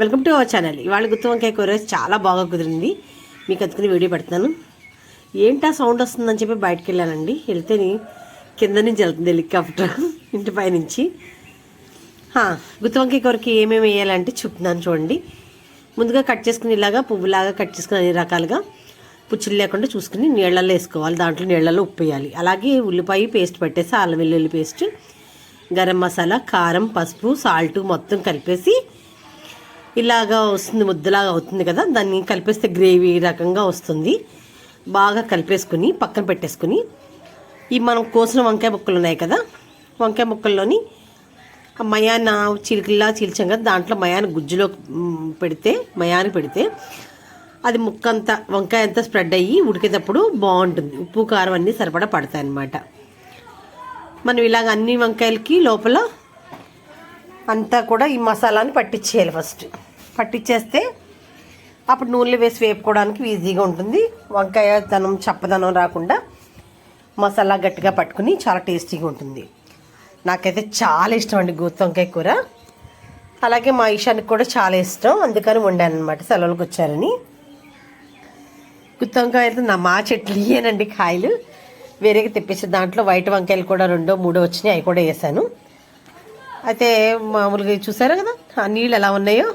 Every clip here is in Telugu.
Welcome to our channel. ఇవాళ గుత్తి వంకాయ కూర చాలా బాగా కుదిరింది. మీకు అందుకని వీడియో పెడతాను ఏంటా సౌండ్ వస్తుందని చెప్పి బయటకు వెళ్ళానండి. వెళ్తే కింద నుంచి వెళ్తుంది హెలికాప్టర్. ఇంటి పై నుంచి. గుత్తి వంకాయ కూరకి ఏమేమి వేయాలంటే చెప్తున్నాను చూడండి. ముందుగా కట్ చేసుకుని ఇలాగా పువ్వులాగా కట్ చేసుకుని అన్ని రకాలుగా పుచ్చులు లేకుండా చూసుకుని నీళ్ళల్లో వేసుకోవాలి. దాంట్లో నీళ్ళల్లో ఉప్పు వేయాలి. అలాగే ఉల్లిపాయ పేస్ట్ పెట్టేసి అల్లం వెల్లుల్లి పేస్ట్ గరం మసాలా కారం పసుపు సాల్ట్ మొత్తం కలిపేసి ఇలాగా వస్తుంది ముద్దలాగా అవుతుంది కదా దాన్ని కలిపేస్తే గ్రేవీ రకంగా వస్తుంది. బాగా కలిపేసుకుని పక్కన పెట్టేసుకుని ఈ మనం కోసిన వంకాయ ముక్కలు ఉన్నాయి కదా వంకాయ ముక్కల్లోని మయాన చిలికిల్లా చీల్చాం కదా దాంట్లో మయాన గుజ్జులో పెడితే మయాన్ని పెడితే అది ముక్క అంతా వంకాయ అంతా స్ప్రెడ్ అయ్యి ఉడికేటప్పుడు బాగుంటుంది. ఉప్పు కారం అన్నీ సరిపడా పడతాయి అన్నమాట. మనం ఇలాగ అన్ని వంకాయలకి లోపల అంతా కూడా ఈ మసాలాని పట్టించేయాలి ఫస్ట్. పట్టించేస్తే అప్పుడు నూనెలో వేసి వేపుకోవడానికి ఈజీగా ఉంటుంది. వంకాయ ధనం చప్పదనం రాకుండా మసాలా గట్టిగా పట్టుకుని చాలా టేస్టీగా ఉంటుంది. నాకైతే చాలా ఇష్టం అండి గుత్తి వంకాయ కూర. అలాగే మా ఇషానికి కూడా చాలా ఇష్టం. అందుకని వండాను అనమాట సెలవులకు వచ్చారని. గుత్తి వంకాయ అయితే నా మా చెట్లు ఇయ్యానండి కాయలు. వేరేగా తెప్పించి దాంట్లో వైట్ వంకాయలు కూడా రెండో మూడో వచ్చినాయి. అవి కూడా వేసాను. అయితే మామూలుగా చూసారా కదా? ఆ నీళ్ళు ఎలా ఉన్నాయో?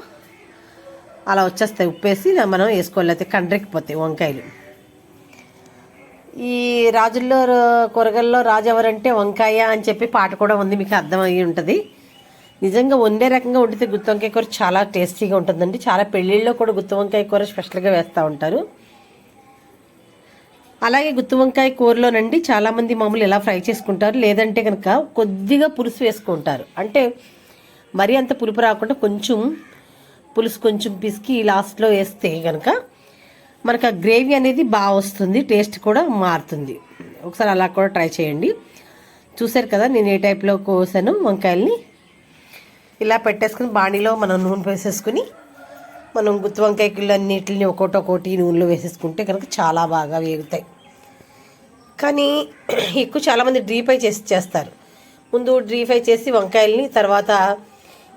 అలా వచ్చేస్తాయి ఉప్పేసి మనం వేసుకోలేకపోతే కండ్రెక్కిపోతాయి వంకాయలు. ఈ రాజుల్లో కూరగాయల్లో రాజు ఎవరంటే వంకాయ అని చెప్పి పాట కూడా ఉంది మీకు అర్థమయ్యి ఉంటుంది. నిజంగా వండే రకంగా వండితే గుత్తి వంకాయ కూర చాలా టేస్టీగా ఉంటుందండి. చాలా పెళ్ళిళ్ళలో కూడా గుత్తి వంకాయ కూర స్పెషల్గా వేస్తూ ఉంటారు. అలాగే గుత్తి వంకాయ కూరలోనండి చాలామంది మామూలు ఎలా ఫ్రై చేసుకుంటారు లేదంటే కనుక కొద్దిగా పులుసు వేసుకుంటారు. అంటే మరీ అంత పులుపు రాకుండా కొంచెం పులుసు కొంచెం పిసికి లాస్ట్లో వేస్తే కనుక మనకు ఆ గ్రేవీ అనేది బాగా వస్తుంది టేస్ట్ కూడా మారుతుంది. ఒకసారి అలా కూడా ట్రై చేయండి. చూసారు కదా నేను ఏ టైప్లో కోసాను వంకాయల్ని. ఇలా పెట్టేసుకుని బాణీలో మనం నూనె వేసేసుకుని మనం గుత్తి వంకాయ కిళ్ళన్నిటిని ఒకటి ఒకటి నూనెలో వేసేసుకుంటే కనుక చాలా బాగా వేగుతాయి. కానీ ఎక్కువ చాలామంది డ్రీ ఫ్రై చేసి చేస్తారు. ముందు డ్రీ ఫ్రై చేసి వంకాయల్ని తర్వాత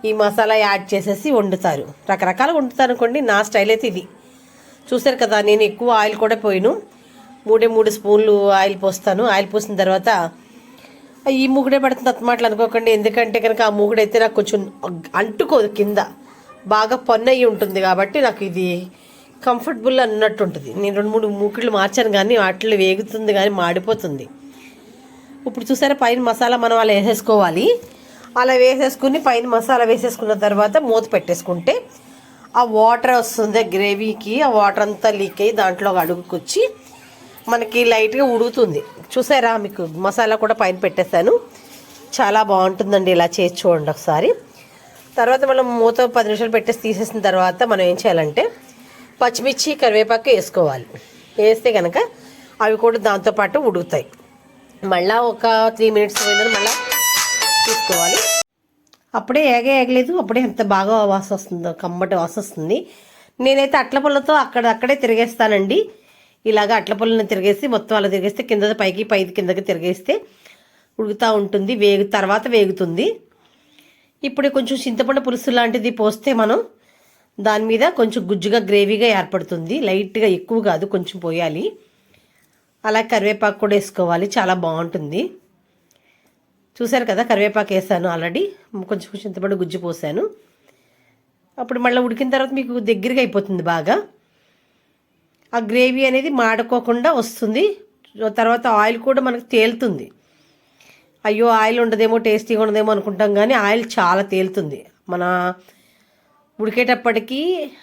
ఈ మసాలా యాడ్ చేసేసి వండుతారు. రకరకాలు వండుతారు అనుకోండి నా స్టైల్ అయితే ఇది. చూసారు కదా నేను ఎక్కువ ఆయిల్ కూడా పోయిను. మూడే మూడు స్పూన్లు ఆయిల్ పోస్తాను. ఆయిల్ పోసిన తర్వాత ఈ మూగుడే పడుతుంది అత్తమాటలు అనుకోకండి. ఎందుకంటే కనుక ఆ మూగుడైతే నాకు కొంచెం అంటుకోదు కింద. బాగా పన్ను అయ్యి ఉంటుంది కాబట్టి నాకు ఇది కంఫర్టబుల్ అన్నట్టు ఉంటుంది. నేను రెండు మూడు మూకుళ్ళు మార్చాను కానీ వాటిలో వేగుతుంది కానీ మాడిపోతుంది. ఇప్పుడు చూసారా పైన మసాలా మనం అలా వేసేసుకోవాలి. అలా వేసేసుకుని పైన మసాలా వేసేసుకున్న తర్వాత మూత పెట్టేసుకుంటే ఆ వాటర్ వస్తుంది గ్రేవీకి ఆ వాటర్ అంతా లీక్ అయ్యి దాంట్లో అడుగుకొచ్చి మనకి లైట్గా ఉడుగుతుంది చూసారా మీకు మసాలా కూడా పైన పెట్టేశాను. చాలా బాగుంటుందండి ఇలా చేసి చూడండి ఒకసారి. తర్వాత మనం మూత పది నిమిషాలు పెట్టేసి తీసేసిన తర్వాత మనం ఏం చేయాలంటే పచ్చిమిర్చి కరివేపాకు వేసుకోవాలి. వేస్తే కనుక అవి కూడా దాంతోపాటు ఉడుకుతాయి. మళ్ళీ ఒక త్రీ మినిట్స్ పోయిందని మళ్ళీ తీసుకోవాలి అప్పుడే ఏగే ఏగలేదు అప్పుడే ఎంత బాగా వాసన వస్తుందో కమ్మటి వాసన వస్తుంది. నేనైతే అట్ల పళ్ళతో అక్కడ అక్కడే తిరిగేస్తానండి. ఇలాగ అట్ల పళ్ళని తిరిగేసి మొత్తం అలా తిరిగేస్తే కింద పైకి పైకి కిందకి తిరిగేస్తే ఉడుకుతూ ఉంటుంది వేగు తర్వాత వేగుతుంది. ఇప్పుడు కొంచెం చింతపండు పులుసు లాంటిది పోస్తే మనం దాని మీద కొంచెం గుజ్జుగా గ్రేవీగా ఏర్పడుతుంది. లైట్గా ఎక్కువ కాదు కొంచెం పోయాలి. అలా కరివేపాకు కూడా వేసుకోవాలి చాలా బాగుంటుంది. చూశారు కదా కరివేపాకు వేసాను ఆల్రెడీ కొంచెం చింతపండు గుజ్జు పోసాను. అప్పుడు మళ్ళీ ఉడికిన తర్వాత మీకు దగ్గరగా అయిపోతుంది బాగా. ఆ గ్రేవీ అనేది మాడుకోకుండా వస్తుంది. తర్వాత ఆయిల్ కూడా మనకు తేలుతుంది. అయ్యో ఆయిల్ ఉండదేమో టేస్టీగా ఉండదేమో అనుకుంటాం కానీ ఆయిల్ చాలా తేలుతుంది. మన ఉడికేటప్పటికీ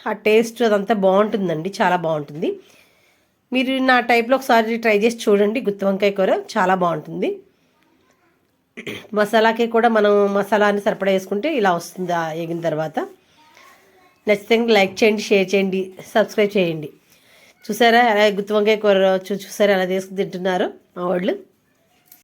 ఆ టేస్ట్ అదంతా బాగుంటుందండి చాలా బాగుంటుంది. మీరు నా టైప్లో ఒకసారి ట్రై చేసి చూడండి. గుత్తి వంకాయ కూర చాలా బాగుంటుంది. మసాలాకి కూడా మనం మసాలాని సరిపడా వేసుకుంటే ఇలా వస్తుంది ఆ ఎగిన తర్వాత. నచ్చితే లైక్ చేయండి షేర్ చేయండి సబ్స్క్రైబ్ చేయండి. చూసారా ఎలా గుత్తి వంకాయ కూర చూ చూసారా ఎలా తీసుకు తింటున్నారు మా వాళ్ళు?